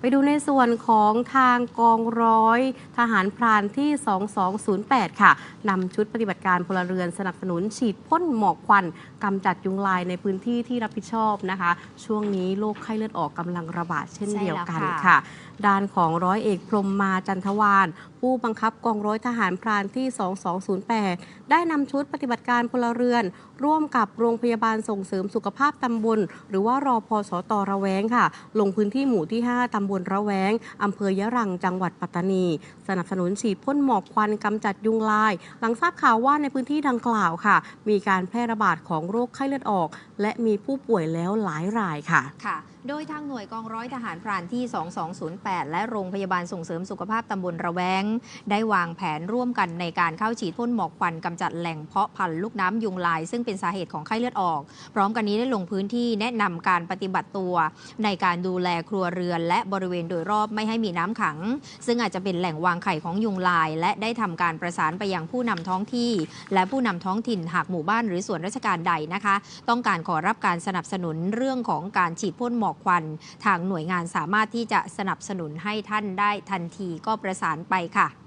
ไปดูในส่วนของทางกองร้อย ทหารพรานที่ 2208 ค่ะนำชุดปฏิบัติการพลเรือนสนับสนุนฉีดพ่นหมอกควันกำจัดยุงลายในพื้นที่ที่รับผิดชอบนะคะ ช่วงนี้โรคไข้เลือดออกกำลังระบาดเช่นใช่เดียวแล้วกันค่ะค่ะ ด้านของร้อยเอกพรหมมาจันทวานผู้บังคับกองร้อยทหารพรานที่ 2208 ได้นำชุดปฏิบัติการพลเรือน ร่วมกับโรงพยาบาลส่งเสริมสุขภาพตำบล หรือว่ารอพอสตระแวงค่ะ ลงพื้นที่หมู่ที่5 ตำบลระแวง อำเภอยะรัง จังหวัดปัตตานี สนับสนุนฉีดพ่นหมอกควันกำจัดยุงลาย หลังทราบข่าวว่าในพื้นที่ดังกล่าวค่ะ มีการแพร่ระบาดของโรคไข้เลือดออก และมีผู้ป่วยแล้วหลายรายค่ะ ค่ะ โดยทางหน่วยกองร้อยทหารพรานที่ 2208 และโรงพยาบาลส่งเสริมสุขภาพตำบลระแวง ได้วางแผนร่วมกันในการเข้าฉีดพ่นหมอกควันกำจัดแหล่งเพาะพันธุ์ลูกน้ำยุงลาย ซึ่งเป็นสาเหตุของไข้เลือดออก พร้อมกันนี้ได้ลงพื้นที่แนะนำการปฏิบัติตัว ในการดูแลครัวเรือนและบริเวณโดยรอบไม่ให้มีน้ำขัง ซึ่งอาจจะเป็นแหล่งวางไข่ของยุงลาย และได้ทำการประสานไปยังผู้นำท้องที่ และผู้นำท้องถิ่นหากหมู่บ้านหรือส่วนราชการใดนะคะ ต้องการขอรับการสนับสนุนเรื่องของการฉีดพ่นหมอกควัน ทางหน่วยงานสามารถที่จะสนับสนุนให้ท่านได้ทันทีก็ประสานไปค่ะ